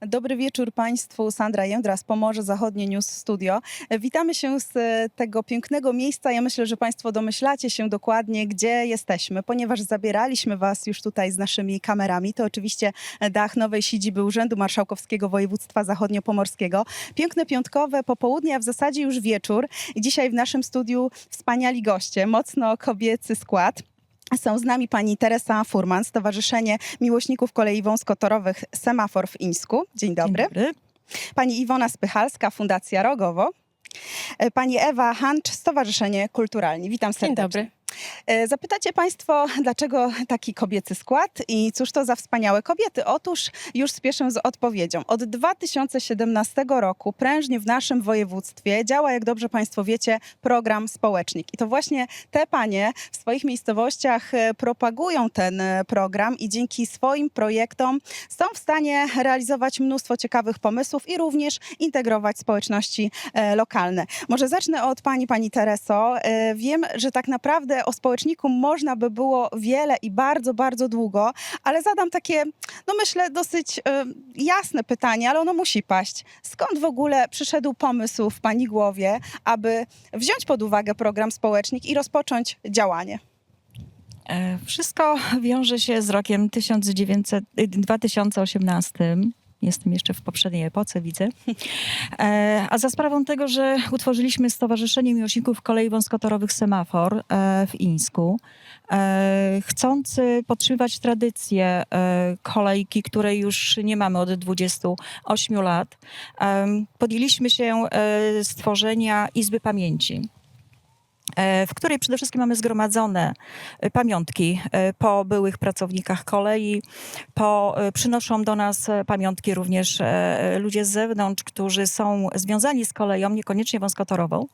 Dobry wieczór Państwu. Sandra Jędra z Pomorze Zachodnie News Studio. Witamy się z e, tego pięknego miejsca. Ja myślę, że Państwo domyślacie się dokładnie, gdzie jesteśmy, ponieważ zabieraliśmy Was już tutaj z naszymi kamerami. To oczywiście dach nowej siedziby Urzędu Marszałkowskiego Województwa Zachodniopomorskiego. Piękne piątkowe popołudnie, a w zasadzie już wieczór. Dzisiaj w naszym studiu wspaniali goście, mocno kobiecy skład. Są z nami pani Teresa Furman, Stowarzyszenie Miłośników Kolei Wąskotorowych Semafor w Ińsku. Dzień dobry. Dzień dobry. Pani Iwona Spychalska, Fundacja Rogowo. E, Pani Ewa Hancz, Stowarzyszenie Kulturalni. Witam serdecznie. Dzień dobry. E, Zapytacie Państwo, dlaczego taki kobiecy skład i cóż to za wspaniałe kobiety? Otóż już spieszę z odpowiedzią. Od 2017 roku prężnie w naszym województwie działa, jak dobrze Państwo wiecie, program Społecznik. I to właśnie te panie w swoich miejscowościach e, propagują ten e, program i dzięki swoim projektom są w stanie realizować mnóstwo ciekawych pomysłów i również integrować społeczności lokalne. Może zacznę od Pani, Pani Tereso. Wiem, że tak naprawdę o społeczniku można by było wiele i bardzo, bardzo długo, ale zadam takie, no myślę, dosyć e, jasne pytanie, ale ono musi paść. Skąd w ogóle przyszedł pomysł w Pani głowie, aby wziąć pod uwagę program Społecznik i rozpocząć działanie? E, Wszystko wiąże się z rokiem 1900, y, 2018. Jestem jeszcze w poprzedniej epoce, widzę. E, A za sprawą tego, że utworzyliśmy Stowarzyszenie Miłośników Kolei Wąskotorowych Semafor e, w Ińsku, e, chcący podtrzymywać tradycję e, kolejki, której już nie mamy od 28 lat, em, podjęliśmy się e, stworzenia Izby Pamięci e, w której przede wszystkim mamy zgromadzone e, pamiątki e, po byłych pracownikach kolei, po, e, przynoszą do nas e, pamiątki również e, ludzie z zewnątrz, którzy są związani z koleją, niekoniecznie wąskotorową.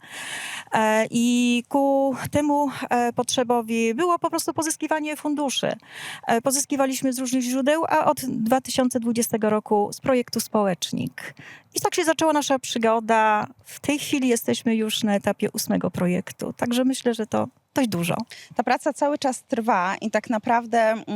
E, I ku temu e, potrzebowi było po prostu pozyskiwanie funduszy. E, Pozyskiwaliśmy z różnych źródeł, a od 2020 roku z projektu Społecznik. I tak się zaczęła nasza przygoda. W tej chwili jesteśmy już na etapie ósmego projektu, także myślę, że to dość dużo. Ta praca cały czas trwa i tak naprawdę mm,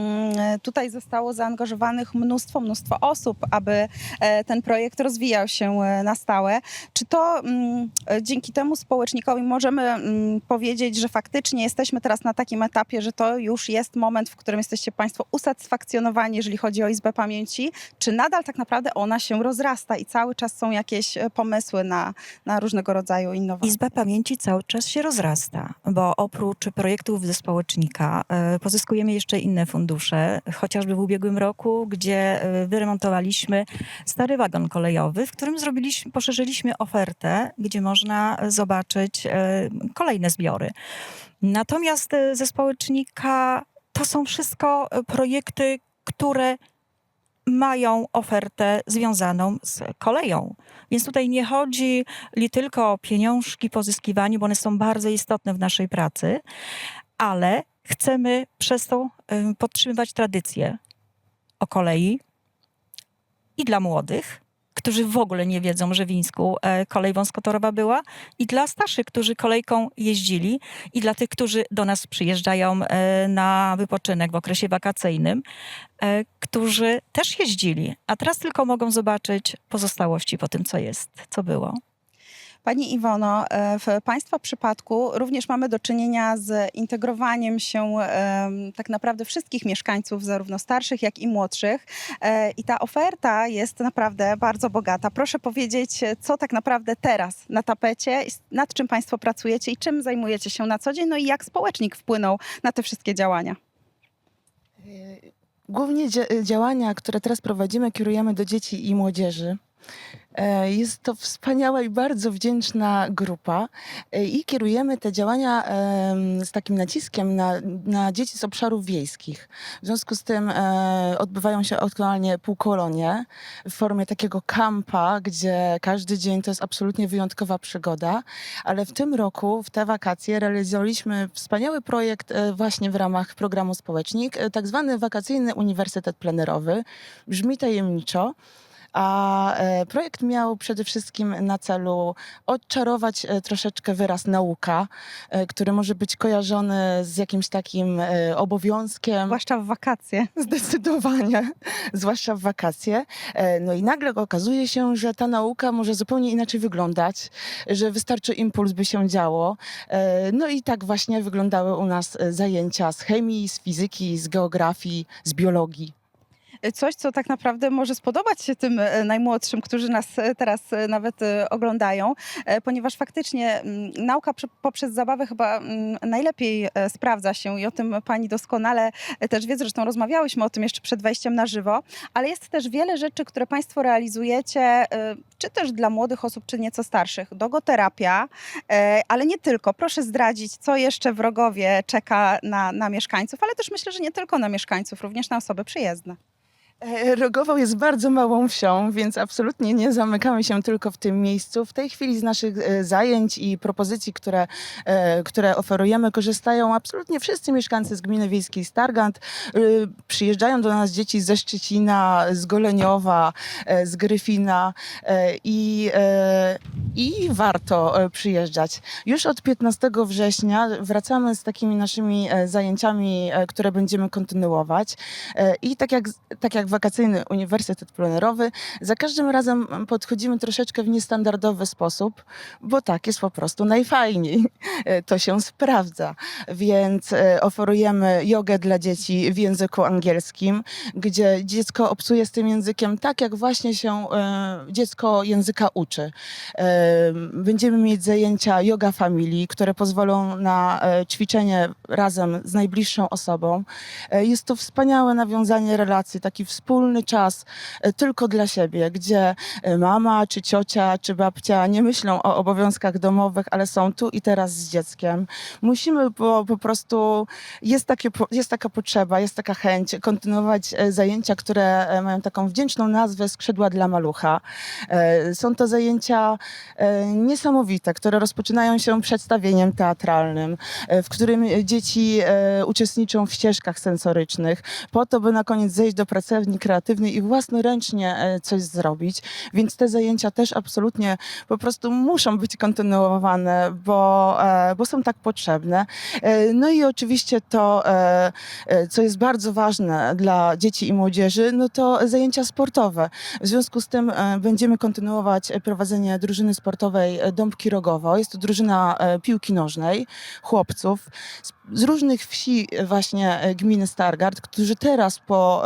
tutaj zostało zaangażowanych mnóstwo, mnóstwo osób, aby e, ten projekt rozwijał się e, na stałe. Czy to mm, dzięki temu społecznikowi możemy mm, powiedzieć, że faktycznie jesteśmy teraz na takim etapie, że to już jest moment, w którym jesteście Państwo usatysfakcjonowani, jeżeli chodzi o Izbę Pamięci? Czy nadal tak naprawdę ona się rozrasta i cały czas są jakieś e, pomysły na, na różnego rodzaju innowacje? Izba Pamięci cały czas się rozrasta, bo oprócz projektów ze społecznika e, pozyskujemy jeszcze inne fundusze, chociażby w ubiegłym roku, gdzie e, wyremontowaliśmy stary wagon kolejowy, w którym zrobiliśmy, poszerzyliśmy ofertę, gdzie można zobaczyć e, kolejne zbiory. Natomiast ze społecznika to są wszystko projekty, które mają ofertę związaną z koleją. Więc tutaj nie chodzi li tylko o pieniążki, pozyskiwanie, bo one są bardzo istotne w naszej pracy, ale chcemy przez to podtrzymywać tradycję o kolei i dla młodych, którzy w ogóle nie wiedzą, że w Wińsku e, kolej wąskotorowa była, i dla starszych, którzy kolejką jeździli, i dla tych, którzy do nas przyjeżdżają e, na wypoczynek w okresie wakacyjnym, e, którzy też jeździli, a teraz tylko mogą zobaczyć pozostałości po tym, co jest, co było. Pani Iwono, e, w Państwa przypadku również mamy do czynienia z integrowaniem się tak naprawdę wszystkich mieszkańców, zarówno starszych, jak i młodszych. E, I ta oferta jest naprawdę bardzo bogata. Proszę powiedzieć, co tak naprawdę teraz na tapecie, nad czym Państwo pracujecie i czym zajmujecie się na co dzień, no i jak społecznik wpłynął na te wszystkie działania. Głównie dzia- działania, które teraz prowadzimy, kierujemy do dzieci i młodzieży. E, Jest to wspaniała i bardzo wdzięczna grupa e, i kierujemy te działania z takim naciskiem na, na dzieci z obszarów wiejskich. W związku z tym e, odbywają się aktualnie półkolonie w formie takiego kampa, gdzie każdy dzień to jest absolutnie wyjątkowa przygoda, ale w tym roku, w te wakacje realizowaliśmy wspaniały projekt właśnie w ramach programu Społecznik, tak zwany wakacyjny uniwersytet plenerowy. Brzmi tajemniczo, A e, projekt miał przede wszystkim na celu odczarować e, troszeczkę wyraz nauka, e, który może być kojarzony z jakimś takim obowiązkiem. Zwłaszcza w wakacje. Zdecydowanie, zwłaszcza w wakacje. No i nagle okazuje się, że ta nauka może zupełnie inaczej wyglądać, że wystarczy impuls, by się działo. No i tak właśnie wyglądały u nas zajęcia z chemii, z fizyki, z geografii, z biologii. Coś, co tak naprawdę może spodobać się tym e, najmłodszym, którzy nas e, teraz nawet oglądają, ponieważ faktycznie mm, nauka poprzez zabawę chyba mm, najlepiej sprawdza się i o tym pani doskonale też wie, zresztą rozmawiałyśmy o tym jeszcze przed wejściem na żywo, ale jest też wiele rzeczy, które państwo realizujecie, czy też dla młodych osób, czy nieco starszych. Dogoterapia, ale nie tylko. Proszę zdradzić, co jeszcze w Rogowie czeka na, na mieszkańców, ale też myślę, że nie tylko na mieszkańców, również na osoby przyjezdne. E, Rogowo jest bardzo małą wsią, więc absolutnie nie zamykamy się tylko w tym miejscu. W tej chwili z naszych e, zajęć i propozycji, które, e, które oferujemy, korzystają absolutnie wszyscy mieszkańcy z gminy wiejskiej Stargant. Przyjeżdżają do nas dzieci ze Szczecina, z Goleniowa, z Gryfina i, i warto przyjeżdżać. Już od 15 września wracamy z takimi naszymi zajęciami, które będziemy kontynuować. I tak jak, tak jak wakacyjny uniwersytet plenerowy, za każdym razem podchodzimy troszeczkę w niestandardowy sposób, bo tak jest po prostu najfajniej. To się sprawdza. Więc e, oferujemy jogę dla dzieci w języku angielskim, gdzie dziecko obcuje z tym językiem tak, jak właśnie się e, dziecko języka uczy. E, Będziemy mieć zajęcia yoga family, które pozwolą na ćwiczenie razem z najbliższą osobą. Jest to wspaniałe nawiązanie relacji, taki wspólny czas e, tylko dla siebie, gdzie e, mama, czy ciocia, czy babcia nie myślą o obowiązkach domowych, ale są tu i teraz z dzieckiem. Musimy, bo po prostu jest, takie, jest taka potrzeba, jest taka chęć kontynuować e, zajęcia, które mają taką wdzięczną nazwę Skrzydła dla malucha. Są to zajęcia niesamowite, które rozpoczynają się przedstawieniem teatralnym, w którym dzieci uczestniczą w ścieżkach sensorycznych, po to, by na koniec zejść do pracowni kreatywnej i własnoręcznie e, coś zrobić. Więc te zajęcia też absolutnie po prostu muszą być kontynuowane, bo, e, bo są tak potrzebne. E, No i oczywiście to, co jest bardzo ważne dla dzieci i młodzieży, no to zajęcia sportowe. W związku z tym będziemy kontynuować prowadzenie drużyny sportowej Dąbki Rogowo. Jest to drużyna piłki nożnej, chłopców z, różnych wsi właśnie gminy Stargard, którzy teraz po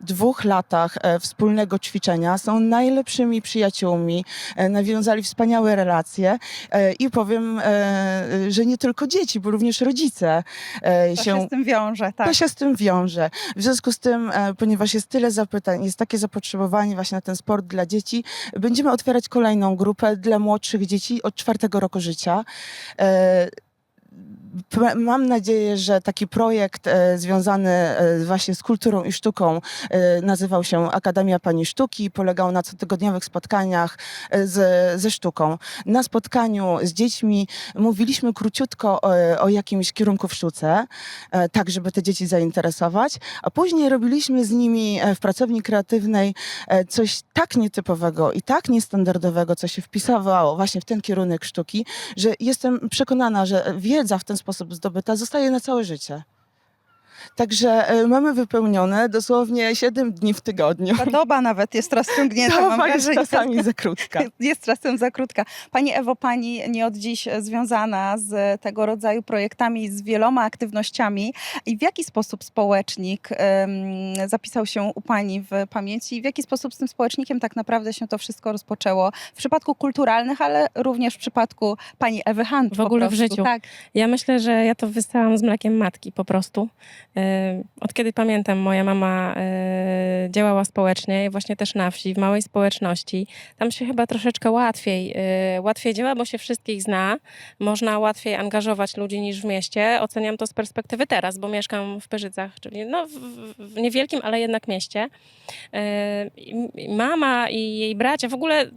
dwóch latach e, wspólnego ćwiczenia są najlepszymi przyjaciółmi, e, nawiązali wspaniałe relacje e, i powiem, że nie tylko dzieci, bo również rodzice To się z tym wiąże, tak. to się z tym wiąże. W związku z tym, ponieważ jest tyle zapytań, jest takie zapotrzebowanie właśnie na ten sport dla dzieci, będziemy otwierać kolejną grupę dla młodszych dzieci od czwartego roku życia. Mam nadzieję, że taki projekt e, związany e, właśnie z kulturą i sztuką e, nazywał się Akademia Pani Sztuki. Polegał na cotygodniowych spotkaniach z, ze sztuką. Na spotkaniu z dziećmi mówiliśmy króciutko o, o jakimś kierunku w sztuce, tak żeby te dzieci zainteresować, a później robiliśmy z nimi w pracowni kreatywnej coś tak nietypowego i tak niestandardowego, co się wpisywało właśnie w ten kierunek sztuki, że jestem przekonana, że wiedza w ten sposób zdobyta zostaje na całe życie. Także e, mamy wypełnione dosłownie 7 dni w tygodniu. Ta doba nawet jest rozciągnięta, mam Doba jest wrażenie. czasami za krótka. Jest czasem za krótka. Pani Ewo, pani nie od dziś e, związana z tego rodzaju projektami, z wieloma aktywnościami. I w jaki sposób społecznik em, zapisał się u pani w pamięci? I w jaki sposób z tym społecznikiem tak naprawdę się to wszystko rozpoczęło? W przypadku kulturalnych, ale również w przypadku pani Ewy Hand. W po ogóle w prostu. życiu. Tak. Ja myślę, że ja to wystałam z mlekiem matki po prostu. E, Od kiedy pamiętam, moja mama e, działała społecznie, właśnie też na wsi, w małej społeczności. Tam się chyba troszeczkę łatwiej, e, łatwiej działa, bo się wszystkich zna. Można łatwiej angażować ludzi niż w mieście. Oceniam to z perspektywy teraz, bo mieszkam w Pyrzycach, czyli no, w, niewielkim, ale jednak mieście. Mama i jej bracia w ogóle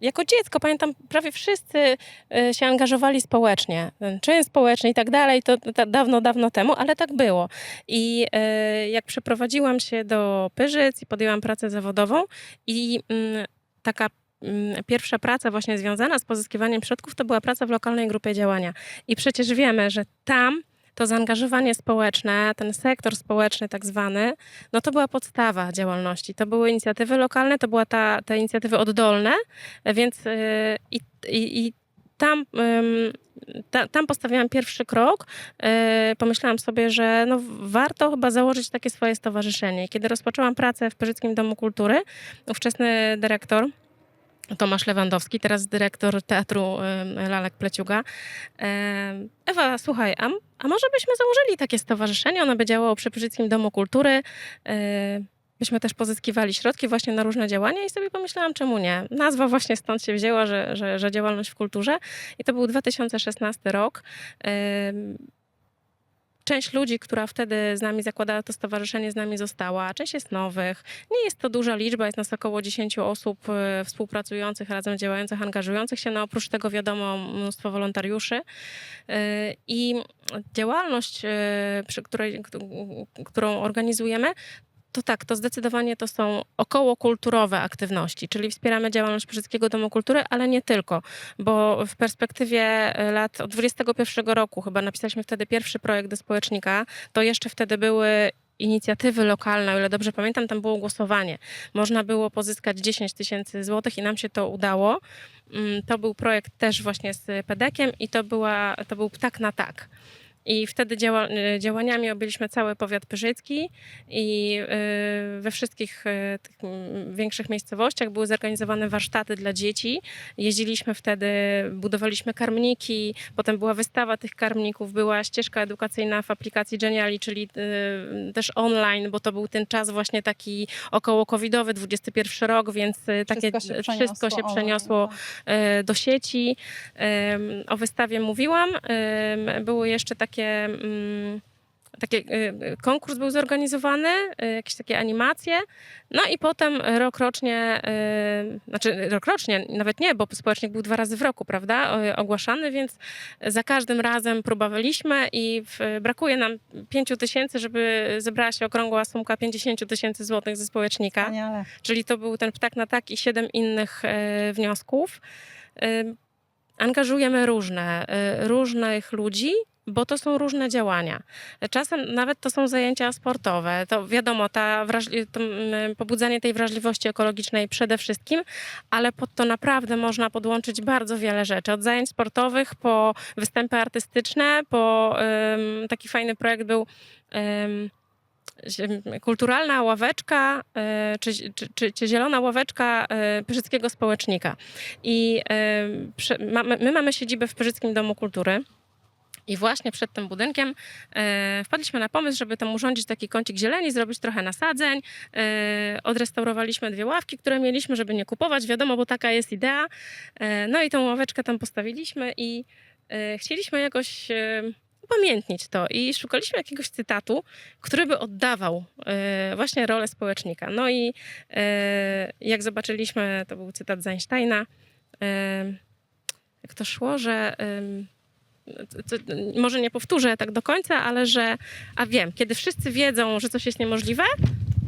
jako dziecko pamiętam, prawie wszyscy e, się angażowali społecznie. Czyn społeczny i tak dalej, to, to dawno, dawno temu, ale tak było. I e, jak przeprowadziłam się do Pyrzyc i podjęłam pracę zawodową i mm, taka mm, pierwsza praca właśnie związana z pozyskiwaniem środków to była praca w lokalnej grupie działania. I przecież wiemy, że tam to zaangażowanie społeczne, ten sektor społeczny tak zwany, no to była podstawa działalności. To były inicjatywy lokalne, to były te inicjatywy oddolne, więc yy, i, i, i tam, ta, tam postawiłam pierwszy krok. Yy, pomyślałam sobie, że no, warto chyba założyć takie swoje stowarzyszenie. Kiedy rozpoczęłam pracę w Pyrzyckim Domu Kultury, ówczesny dyrektor Tomasz Lewandowski, teraz dyrektor teatru Lalek Pleciuga. Ewa, słuchaj, a, a może byśmy założyli takie stowarzyszenie? Ono by działało przy Pyrzyckim Domu Kultury. Byśmy też pozyskiwali środki właśnie na różne działania i sobie pomyślałam, czemu nie. Nazwa właśnie stąd się wzięła, że, że, że działalność w kulturze. I to był 2016 rok. Część ludzi, która wtedy z nami zakładała to stowarzyszenie, z nami została. Część jest nowych. Nie jest to duża liczba, jest nas około 10 osób e, współpracujących, razem działających, angażujących się. No oprócz tego wiadomo mnóstwo wolontariuszy. E, I działalność, e, przy której, którą organizujemy, to tak, to zdecydowanie to są okołokulturowe aktywności, czyli wspieramy działalność Pyrzyckiego Domu Kultury, ale nie tylko, bo w perspektywie e, lat od 21 roku, chyba napisaliśmy wtedy pierwszy projekt do społecznika, to jeszcze wtedy były inicjatywy lokalne, o ile dobrze pamiętam, tam było głosowanie. Można było pozyskać 10 tysięcy złotych i nam się to udało. Mm, To był projekt też właśnie z Pedekiem i to, była, to był ptak na tak. I wtedy działa, y, działaniami objęliśmy cały powiat pyrzycki i y, we wszystkich y, tych większych miejscowościach były zorganizowane warsztaty dla dzieci. Jeździliśmy wtedy, budowaliśmy karmniki, potem była wystawa tych karmników, była ścieżka edukacyjna w aplikacji Geniali, czyli też online, bo to był ten czas właśnie taki około covidowy, 21 rok, więc takie wszystko się przeniosło e, do sieci. O wystawie mówiłam. Były jeszcze takie. Mm, Takie, e, konkurs był zorganizowany, e, jakieś takie animacje, no i potem rok rocznie, e, znaczy rok rocznie, nawet nie, bo społecznik był dwa razy w roku, prawda, ogłaszany, więc za każdym razem próbowaliśmy i brakuje nam pięciu tysięcy, żeby zebrała się okrągła sumka 50 tysięcy złotych ze społecznika Wspaniale. czyli to był ten ptak na tak i siedem innych wniosków. Angażujemy różne, różnych ludzi, bo to są różne działania. Czasem nawet to są zajęcia sportowe. To wiadomo, ta to, mm, pobudzanie tej wrażliwości ekologicznej przede wszystkim, ale pod to naprawdę można podłączyć bardzo wiele rzeczy. Od zajęć sportowych po występy artystyczne, po em, taki fajny projekt był zie- kulturalna ławeczka, e, czy, czy, czy, czy zielona ławeczka e, Pyrzyckiego Społecznika. I my mamy siedzibę w Pyrzyckim Domu Kultury. I właśnie przed tym budynkiem e, wpadliśmy na pomysł, żeby tam urządzić taki kącik zieleni, zrobić trochę nasadzeń. E, odrestaurowaliśmy dwie ławki, które mieliśmy, żeby nie kupować, wiadomo, bo taka jest idea. E, no i tą ławeczkę tam postawiliśmy i e, chcieliśmy jakoś e, upamiętnić to i szukaliśmy jakiegoś cytatu, który by oddawał e, właśnie rolę społecznika. No i e, jak zobaczyliśmy, to był cytat z Einsteina, e, jak to szło, że em, to, to, może nie powtórzę tak do końca, ale że, a wiem, kiedy wszyscy wiedzą, że coś jest niemożliwe,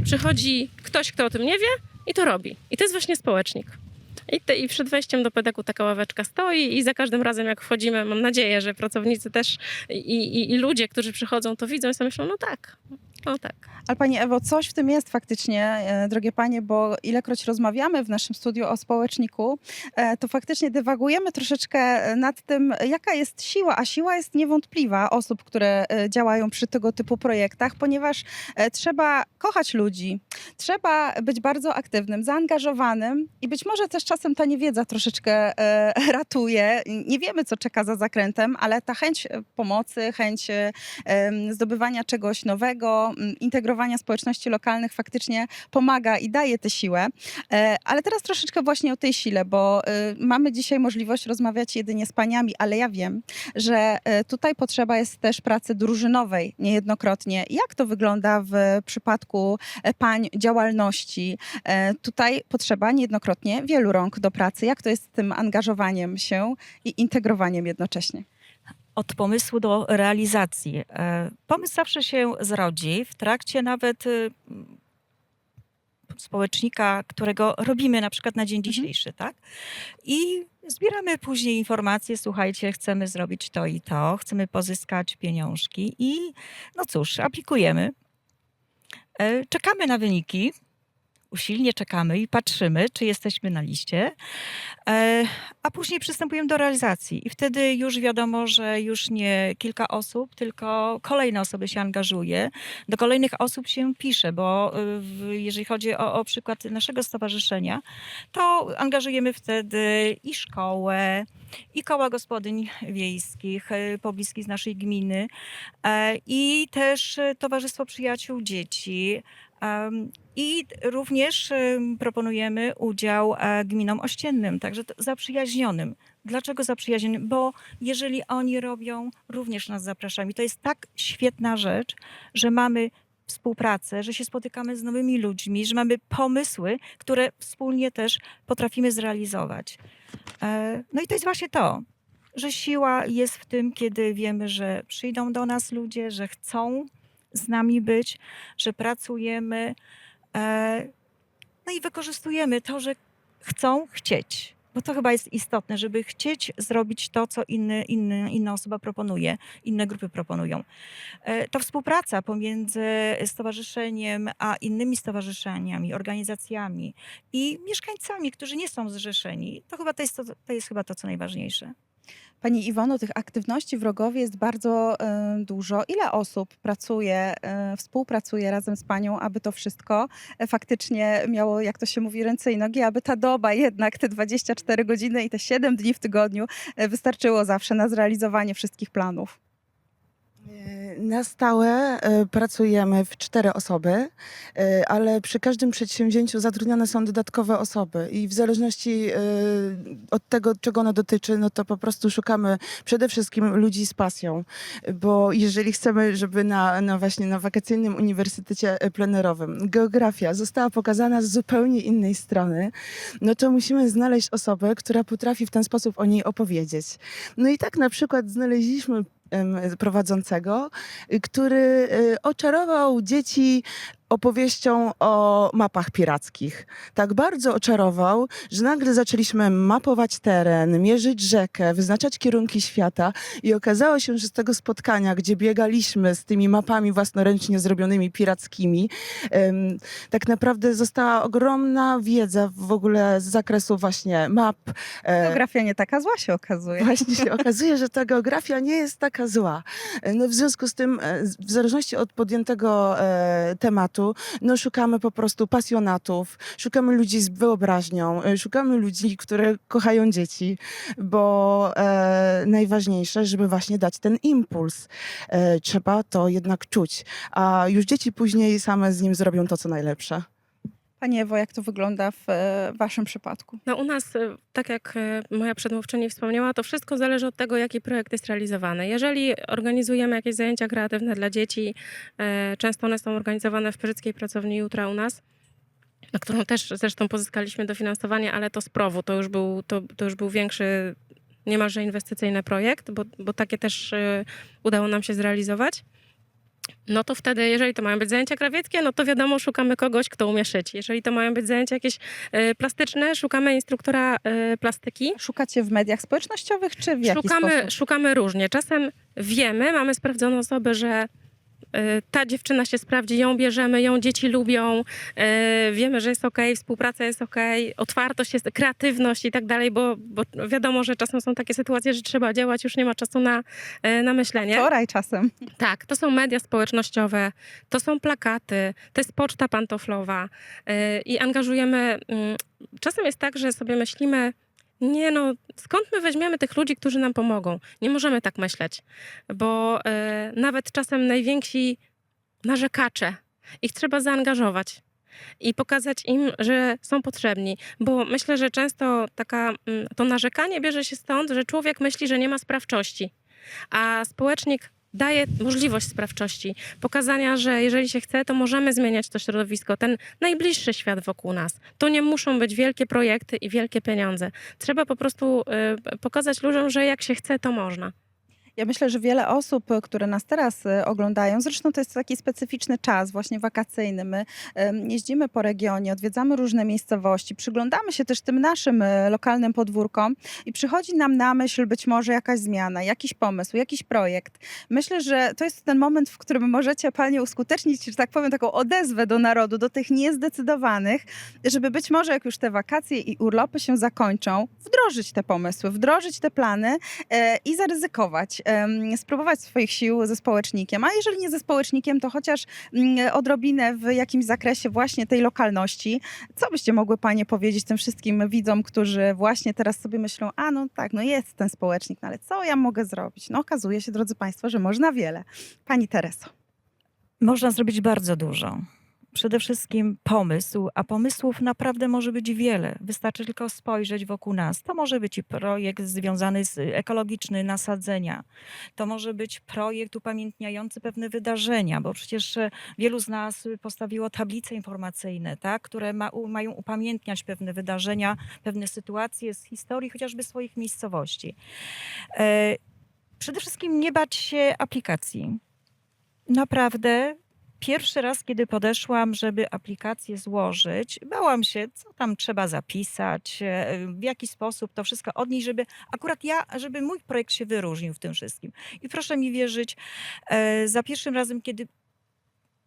przychodzi ktoś, kto o tym nie wie i to robi. I to jest właśnie społecznik. I, te, I przed wejściem do pedeku taka ławeczka stoi i za każdym razem jak wchodzimy, mam nadzieję, że pracownicy też i, i, i ludzie, którzy przychodzą, to widzą i sobie myślą, no tak, no tak. Ale Pani Ewo, coś w tym jest faktycznie, e, drogie Panie, bo ilekroć rozmawiamy w naszym studiu o społeczniku, e, to faktycznie dywagujemy troszeczkę nad tym, jaka jest siła, a siła jest niewątpliwa osób, które e, działają przy tego typu projektach, ponieważ trzeba kochać ludzi, trzeba być bardzo aktywnym, zaangażowanym i być może też czasem ta niewiedza troszeczkę ratuje. Nie wiemy, co czeka za zakrętem, ale ta chęć pomocy, chęć zdobywania czegoś nowego, integrowania społeczności lokalnych faktycznie pomaga i daje tę siłę. E, Ale teraz troszeczkę właśnie o tej sile, bo e, mamy dzisiaj możliwość rozmawiać jedynie z paniami, ale ja wiem, że e, tutaj potrzeba jest też pracy drużynowej niejednokrotnie. Jak to wygląda w przypadku pań działalności? Tutaj potrzeba niejednokrotnie wielu rąk do pracy. Jak to jest z tym angażowaniem się i integrowaniem jednocześnie? Od pomysłu do realizacji. E, Pomysł zawsze się zrodzi w trakcie nawet y, społecznika, którego robimy na przykład na dzień dzisiejszy, tak? I zbieramy później informacje, słuchajcie, chcemy zrobić to i to, chcemy pozyskać pieniążki i no cóż, aplikujemy. E, Czekamy na wyniki. Usilnie czekamy i patrzymy, czy jesteśmy na liście. E, a później przystępujemy do realizacji i wtedy już wiadomo, że już nie kilka osób, tylko kolejne osoby się angażuje. Do kolejnych osób się pisze, bo w, jeżeli chodzi o, o przykład naszego stowarzyszenia, to angażujemy wtedy i szkołę, i koła gospodyń wiejskich y, pobliskich z naszej gminy, e, i też Towarzystwo Przyjaciół Dzieci. I również em, proponujemy udział e, gminom ościennym, także zaprzyjaźnionym. Dlaczego zaprzyjaźnionym? Bo jeżeli oni robią, również nas zapraszają. I to jest tak świetna rzecz, że mamy współpracę, że się spotykamy z nowymi ludźmi, że mamy pomysły, które wspólnie też potrafimy zrealizować. E, No i to jest właśnie to, że siła jest w tym, kiedy wiemy, że przyjdą do nas ludzie, że chcą z nami być, że pracujemy. e, No i wykorzystujemy to, że chcą chcieć. Bo to chyba jest istotne, żeby chcieć zrobić to, co inny, inny, inna osoba proponuje, inne grupy proponują. E, To współpraca pomiędzy stowarzyszeniem a innymi stowarzyszeniami, organizacjami i mieszkańcami, którzy nie są zrzeszeni, to chyba to jest, to, to jest chyba to, co najważniejsze. Pani Iwono, tych aktywności w Rogowie jest bardzo e, dużo. Ile osób pracuje, e, współpracuje razem z Panią, aby to wszystko e, faktycznie miało, jak to się mówi, ręce i nogi, aby ta doba jednak, te 24 godziny i te 7 dni w tygodniu wystarczyło zawsze na zrealizowanie wszystkich planów? E, Na stałe e, pracujemy w cztery osoby, e, ale przy każdym przedsięwzięciu zatrudnione są dodatkowe osoby i w zależności od tego, czego ono dotyczy, no to po prostu szukamy przede wszystkim ludzi z pasją, bo jeżeli chcemy, żeby na, właśnie na wakacyjnym uniwersytecie plenerowym geografia została pokazana z zupełnie innej strony, no to musimy znaleźć osobę, która potrafi w ten sposób o niej opowiedzieć. No i tak na przykład znaleźliśmy prowadzącego, y, który y, oczarował dzieci opowieścią o mapach pirackich. Tak bardzo oczarował, że nagle zaczęliśmy mapować teren, mierzyć rzekę, wyznaczać kierunki świata i okazało się, że z tego spotkania, gdzie biegaliśmy z tymi mapami własnoręcznie zrobionymi pirackimi, tak naprawdę została ogromna wiedza w ogóle z zakresu właśnie map, e, Geografia nie taka zła się okazuje. Właśnie się okazuje, że ta geografia nie jest taka zła. No w związku z tym, e, w zależności od podjętego e, no szukamy po prostu pasjonatów, szukamy ludzi z wyobraźnią, e, szukamy ludzi, które kochają dzieci, bo e, najważniejsze, żeby właśnie dać ten impuls. E, trzeba to jednak czuć, a już dzieci później same z nim zrobią to, co najlepsze. Pani Ewo, jak to wygląda w e, Waszym przypadku? No u nas, y, tak jak y, moja przedmówczyni wspomniała, to wszystko zależy od tego, jaki projekt jest realizowany. Jeżeli organizujemy jakieś zajęcia kreatywne dla dzieci, e, często one są organizowane w Pyrzyckiej Pracowni Jutra u nas, na którą też zresztą pozyskaliśmy dofinansowanie, ale to z PROW-u, to już był, to, to już był większy, niemalże inwestycyjny projekt, bo, bo takie też udało nam się zrealizować. No to wtedy, jeżeli to mają być zajęcia krawieckie, no to wiadomo, szukamy kogoś, kto umie szyć. Jeżeli to mają być zajęcia jakieś e, plastyczne, szukamy instruktora e, plastyki. Szukacie w mediach społecznościowych, czy w jaki Szukamy, sposób? szukamy różnie. Czasem wiemy, mamy sprawdzone osoby, że ta dziewczyna się sprawdzi, ją bierzemy, ją dzieci lubią, e, wiemy, że jest okej, współpraca jest okej, otwartość jest, kreatywność i tak dalej, bo, bo wiadomo, że czasem są takie sytuacje, że trzeba działać, już nie ma czasu na, e, na myślenie. Wczoraj czasem. Tak, to są media społecznościowe, to są plakaty, to jest poczta pantoflowa i angażujemy. mm, Czasem jest tak, że sobie myślimy, nie no, skąd my weźmiemy tych ludzi, którzy nam pomogą? Nie możemy tak myśleć, bo yy, nawet czasem najwięksi narzekacze. Ich trzeba zaangażować i pokazać im, że są potrzebni. Bo myślę, że często taka, mm, to narzekanie bierze się stąd, że człowiek myśli, że nie ma sprawczości. A społecznik daje możliwość sprawczości, pokazania, że jeżeli się chce, to możemy zmieniać to środowisko, ten najbliższy świat wokół nas. To nie muszą być wielkie projekty i wielkie pieniądze. Trzeba po prostu y, pokazać ludziom, że jak się chce, to można. Ja myślę, że wiele osób, y, które nas teraz y, oglądają, zresztą to jest taki specyficzny czas, właśnie wakacyjny. My jeździmy po regionie, odwiedzamy różne miejscowości, przyglądamy się też tym naszym y, lokalnym podwórkom i przychodzi nam na myśl być może jakaś zmiana, jakiś pomysł, jakiś projekt. Myślę, że to jest ten moment, w którym możecie Panie uskutecznić, że tak powiem, taką odezwę do narodu, do tych niezdecydowanych, żeby być może jak już te wakacje i urlopy się zakończą, wdrożyć te pomysły, wdrożyć te plany e, i zaryzykować, spróbować swoich sił ze społecznikiem, a jeżeli nie ze społecznikiem, to chociaż mm, odrobinę w jakimś zakresie właśnie tej lokalności. Co byście mogły Panie powiedzieć tym wszystkim widzom, którzy właśnie teraz sobie myślą, a no tak, no jest ten społecznik, no ale co ja mogę zrobić? No okazuje się, drodzy Państwo, że można wiele. Pani Tereso. Można zrobić bardzo dużo. Przede wszystkim pomysł, a pomysłów naprawdę może być wiele. Wystarczy tylko spojrzeć wokół nas. To może być projekt związany z ekologiczny nasadzenia. To może być projekt upamiętniający pewne wydarzenia, bo przecież e, wielu z nas postawiło tablice informacyjne, tak, które ma, mają upamiętniać pewne wydarzenia, pewne sytuacje z historii chociażby swoich miejscowości. E, przede wszystkim nie bać się aplikacji. Naprawdę pierwszy raz, kiedy podeszłam, żeby aplikację złożyć, bałam się, co tam trzeba zapisać, e, w jaki sposób to wszystko odnieść, żeby akurat ja, żeby mój projekt się wyróżnił w tym wszystkim. I proszę mi wierzyć, e, za pierwszym razem, kiedy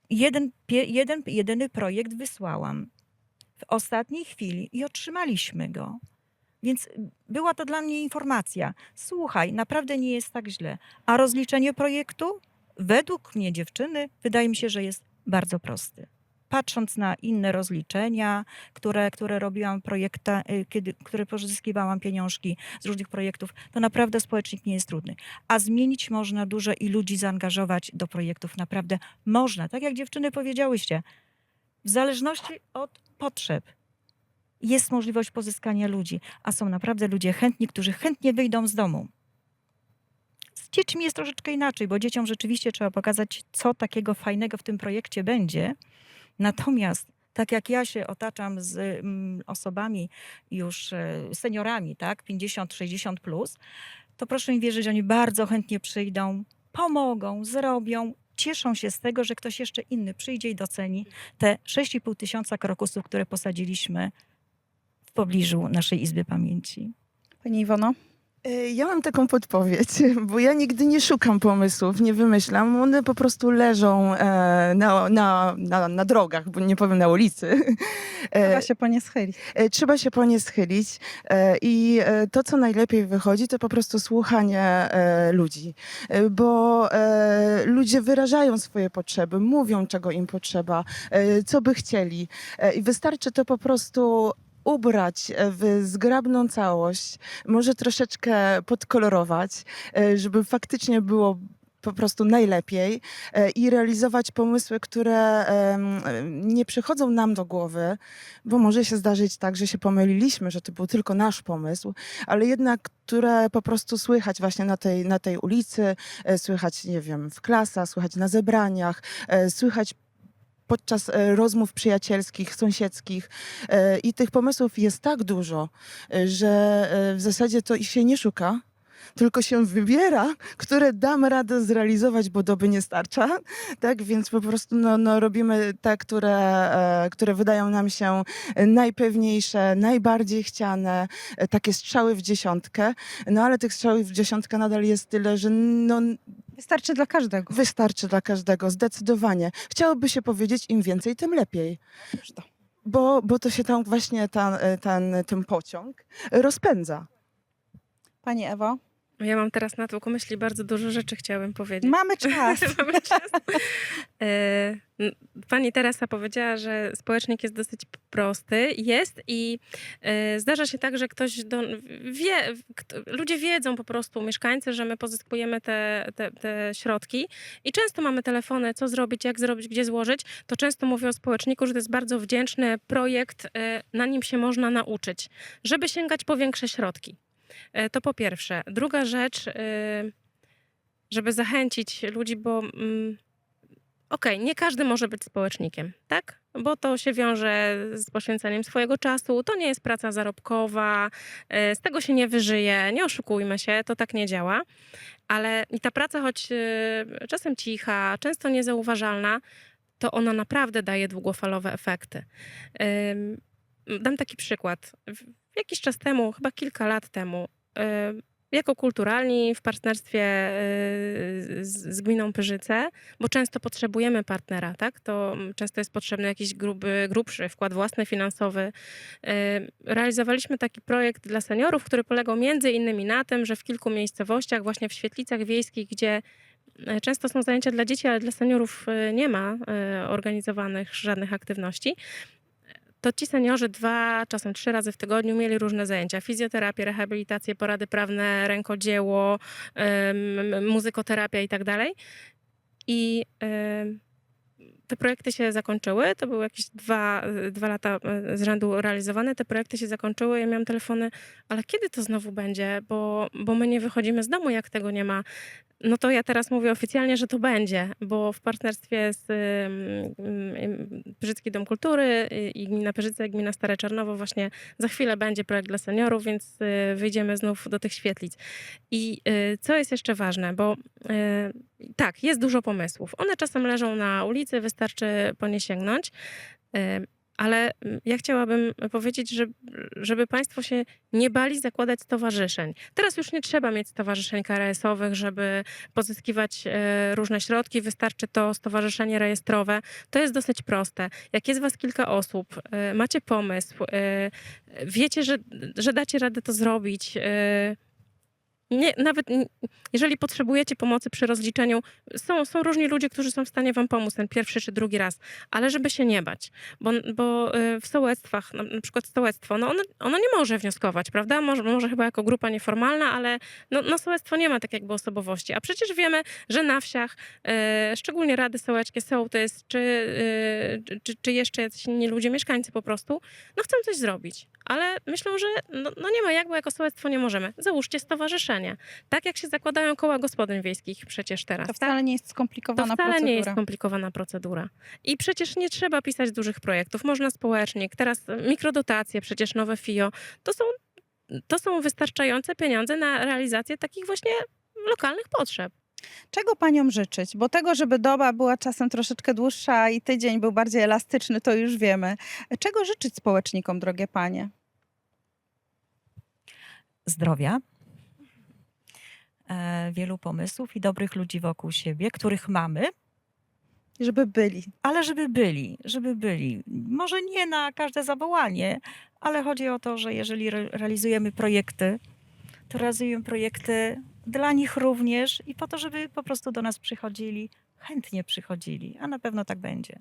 jeden, jeden, jedyny projekt wysłałam w ostatniej chwili i otrzymaliśmy go. Więc była to dla mnie informacja. Słuchaj, naprawdę nie jest tak źle. A rozliczenie projektu? Według mnie dziewczyny wydaje mi się, że jest bardzo prosty. Patrząc na inne rozliczenia, które, które robiłam projekta, y, kiedy, które pozyskiwałam pieniążki z różnych projektów, to naprawdę społecznik nie jest trudny. A zmienić można dużo i ludzi zaangażować do projektów naprawdę można. Tak jak dziewczyny powiedziałyście, w zależności od potrzeb jest możliwość pozyskania ludzi, a są naprawdę ludzie chętni, którzy chętnie wyjdą z domu. Z dziećmi jest troszeczkę inaczej, bo dzieciom rzeczywiście trzeba pokazać, co takiego fajnego w tym projekcie będzie. Natomiast tak jak ja się otaczam z mm, osobami już e, seniorami, tak, 50-60 plus, to proszę mi wierzyć, oni bardzo chętnie przyjdą, pomogą, zrobią, cieszą się z tego, że ktoś jeszcze inny przyjdzie i doceni te 6,5 tysiąca krokusów, które posadziliśmy w pobliżu naszej Izby Pamięci. Pani Iwono? E, Ja mam taką podpowiedź, bo ja nigdy nie szukam pomysłów, nie wymyślam. One po prostu leżą e, na, na, na, na drogach, bo nie powiem na ulicy. E, Trzeba się po nie schylić. Trzeba się po nie schylić i to, co najlepiej wychodzi, to po prostu słuchanie ludzi, bo ludzie wyrażają swoje potrzeby, mówią, czego im potrzeba, co by chcieli i wystarczy to po prostu ubrać w zgrabną całość, może troszeczkę podkolorować, e, żeby faktycznie było po prostu najlepiej e, i realizować pomysły, które nie przychodzą nam do głowy, bo może się zdarzyć tak, że się pomyliliśmy, że to był tylko nasz pomysł, ale jednak, które po prostu słychać właśnie na tej, na tej ulicy, e, słychać, nie wiem, w klasach, słychać na zebraniach, e, słychać podczas e, rozmów przyjacielskich, sąsiedzkich. E, I tych pomysłów jest tak dużo, e, że w zasadzie to ich się nie szuka, tylko się wybiera, które damy radę zrealizować, bo doby nie starcza. Tak, więc po prostu no, no, robimy te, które, które wydają nam się najpewniejsze, najbardziej chciane, takie strzały w dziesiątkę. No ale tych strzałów w dziesiątkę nadal jest tyle, że no, Wystarczy dla każdego. wystarczy dla każdego, zdecydowanie. Chciałoby się powiedzieć, im więcej, tym lepiej. Zresztą. Bo, bo to się tam właśnie ten, ten, ten pociąg rozpędza. Pani Ewo? Ja mam teraz na tłok myśli bardzo dużo rzeczy chciałabym powiedzieć. Mamy czas. Mamy czas. E, Pani Teresa powiedziała, że społecznik jest dosyć prosty. Jest i e, zdarza się tak, że ktoś do, wie, ludzie wiedzą po prostu, mieszkańcy, że my pozyskujemy te, te, te środki i często mamy telefony, co zrobić, jak zrobić, gdzie złożyć. To często mówię o społeczniku, że to jest bardzo wdzięczny projekt, e, na nim się można nauczyć, żeby sięgać po większe środki. E, To po pierwsze. Druga rzecz, e, żeby zachęcić ludzi, bo mm, okej, nie każdy może być społecznikiem, tak? Bo to się wiąże z poświęceniem swojego czasu, to nie jest praca zarobkowa, e, z tego się nie wyżyje, nie oszukujmy się, to tak nie działa. Ale i ta praca, choć e, czasem cicha, często niezauważalna, to ona naprawdę daje długofalowe efekty. Dam taki przykład. Jakiś czas temu, chyba kilka lat temu, ym, jako kulturalni w partnerstwie y, z, gminą Pyrzyce, bo często potrzebujemy partnera, tak? To mm, często jest potrzebny jakiś gruby, grubszy wkład własny, finansowy. Y, Realizowaliśmy taki projekt dla seniorów, który polegał między innymi na tym, że w kilku miejscowościach, właśnie w świetlicach wiejskich, gdzie y, Często są zajęcia dla dzieci, ale dla seniorów y, nie ma y, organizowanych żadnych aktywności to ci seniorzy dwa, czasem trzy razy w tygodniu mieli różne zajęcia. Fizjoterapię, rehabilitację, porady prawne, rękodzieło, muzykoterapia i tak dalej. I te projekty się zakończyły. To były jakieś dwa, dwa lata e, z rzędu realizowane. Te projekty się zakończyły. Ja miałam telefony, ale kiedy to znowu będzie? Bo, bo my nie wychodzimy z domu, jak tego nie ma. No to ja teraz mówię oficjalnie, że to będzie, bo w partnerstwie z ym, ym, Pyrzycki Dom Kultury y, i Gmina Pyrzyce, i Gmina Stare Czarnowo właśnie za chwilę będzie projekt dla seniorów, więc y, wyjdziemy znów do tych świetlic. I y, co jest jeszcze ważne, bo y, tak, jest dużo pomysłów. One czasem leżą na ulicy, wystarczy po nie sięgnąć. Y, Ale mm, ja chciałabym powiedzieć, że, żeby Państwo się nie bali zakładać stowarzyszeń. Teraz już nie trzeba mieć stowarzyszeń KRS-owych, żeby pozyskiwać e, różne środki. Wystarczy to stowarzyszenie rejestrowe. To jest dosyć proste. Jak jest Was kilka osób, e, macie pomysł, e, wiecie, że, że dacie radę to zrobić. Nie, nawet jeżeli potrzebujecie pomocy przy rozliczeniu, są, są różni ludzie, którzy są w stanie wam pomóc ten pierwszy czy drugi raz, ale żeby się nie bać, bo, bo y, w sołectwach, na, przykład sołectwo, no ono, ono nie może wnioskować, prawda? Może, może chyba jako grupa nieformalna, ale no, no sołectwo nie ma tak jakby osobowości, a przecież wiemy, że na wsiach, y, szczególnie rady sołeckie, sołtys, czy, y, czy- czy, jeszcze jacyś inni ludzie, mieszkańcy po prostu, no chcą coś zrobić, ale myślą, że no, no nie ma jak, bo jako sołectwo nie możemy. Załóżcie stowarzyszenie. Tak jak się zakładają koła gospodyń wiejskich przecież teraz. To tak? wcale nie jest To skomplikowana wcale procedura. nie jest skomplikowana procedura. I przecież nie trzeba pisać dużych projektów. Można społecznik, teraz mikrodotacje, przecież nowe FIO. To są, to są wystarczające pieniądze na realizację takich właśnie lokalnych potrzeb. Czego paniom życzyć? Bo tego, żeby doba była czasem troszeczkę dłuższa i tydzień był bardziej elastyczny, to już wiemy. Czego życzyć społecznikom, drogie panie? Zdrowia, wielu pomysłów i dobrych ludzi wokół siebie, których mamy, Żeby byli. ale żeby byli, żeby byli. Może nie na każde zawołanie, ale chodzi o to, że jeżeli re- realizujemy projekty, to realizujemy projekty dla nich również i po to, żeby po prostu do nas przychodzili, chętnie przychodzili, a na pewno tak będzie.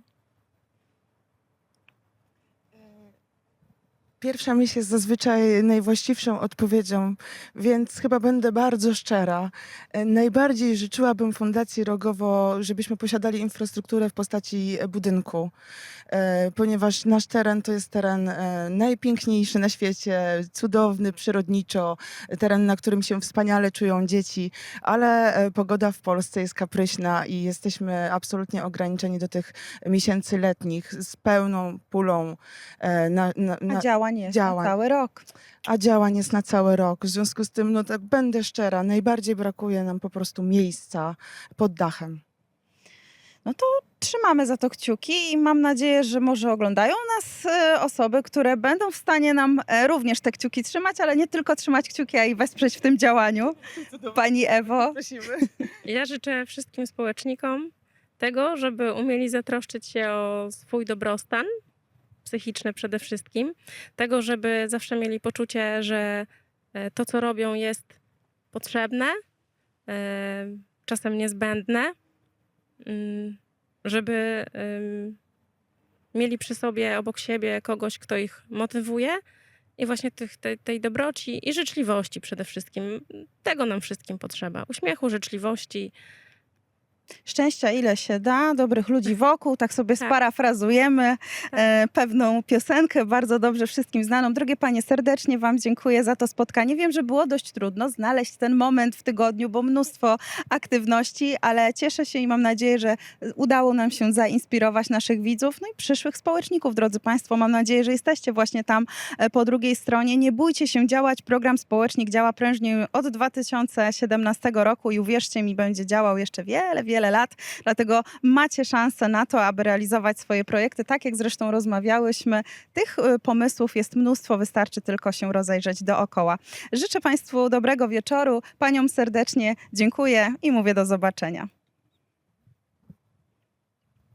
Pierwsza myśl jest zazwyczaj najwłaściwszą odpowiedzią, więc chyba będę bardzo szczera. E, Najbardziej życzyłabym Fundacji Rogowo, żebyśmy posiadali infrastrukturę w postaci budynku, e, ponieważ nasz teren to jest teren e, najpiękniejszy na świecie, cudowny, przyrodniczo, teren, na którym się wspaniale czują dzieci, ale pogoda w Polsce jest kapryśna i jesteśmy absolutnie ograniczeni do tych miesięcy letnich z pełną pulą na, na, na, działań jest działań. na cały rok. a działań jest na cały rok. W związku z tym, no tak będę szczera, najbardziej brakuje nam po prostu miejsca pod dachem. Trzymamy za to kciuki i mam nadzieję, że może oglądają nas e, osoby, które będą w stanie nam e, również te kciuki trzymać, ale nie tylko trzymać kciuki, a i wesprzeć w tym działaniu. Pani Ewo, Prosimy. Ja życzę wszystkim społecznikom tego, żeby umieli zatroszczyć się o swój dobrostan psychiczny przede wszystkim, tego, żeby zawsze mieli poczucie, że e, to, co robią, jest potrzebne, e, czasem niezbędne, mm, żeby mieli przy sobie, obok siebie kogoś, kto ich motywuje i właśnie tych, tej, tej dobroci i życzliwości przede wszystkim. Tego nam wszystkim potrzeba. Uśmiechu, życzliwości. Szczęścia ile się da, dobrych ludzi wokół, tak sobie Tak. sparafrazujemy e, pewną piosenkę, bardzo dobrze wszystkim znaną. Drogie panie, serdecznie wam dziękuję za to spotkanie. Wiem, że było dość trudno znaleźć ten moment w tygodniu, bo mnóstwo aktywności, ale cieszę się i mam nadzieję, że udało nam się zainspirować naszych widzów, no i przyszłych społeczników, drodzy państwo. Mam nadzieję, że jesteście właśnie tam e, po drugiej stronie. Nie bójcie się działać. Program Społecznik działa prężnie od 2017 roku i uwierzcie mi, będzie działał jeszcze wiele, wiele lat. Dlatego macie szansę na to, aby realizować swoje projekty. Tak jak zresztą rozmawiałyśmy, tych y, pomysłów jest mnóstwo, wystarczy tylko się rozejrzeć dookoła. Życzę Państwu dobrego wieczoru. Paniom serdecznie dziękuję i mówię do zobaczenia.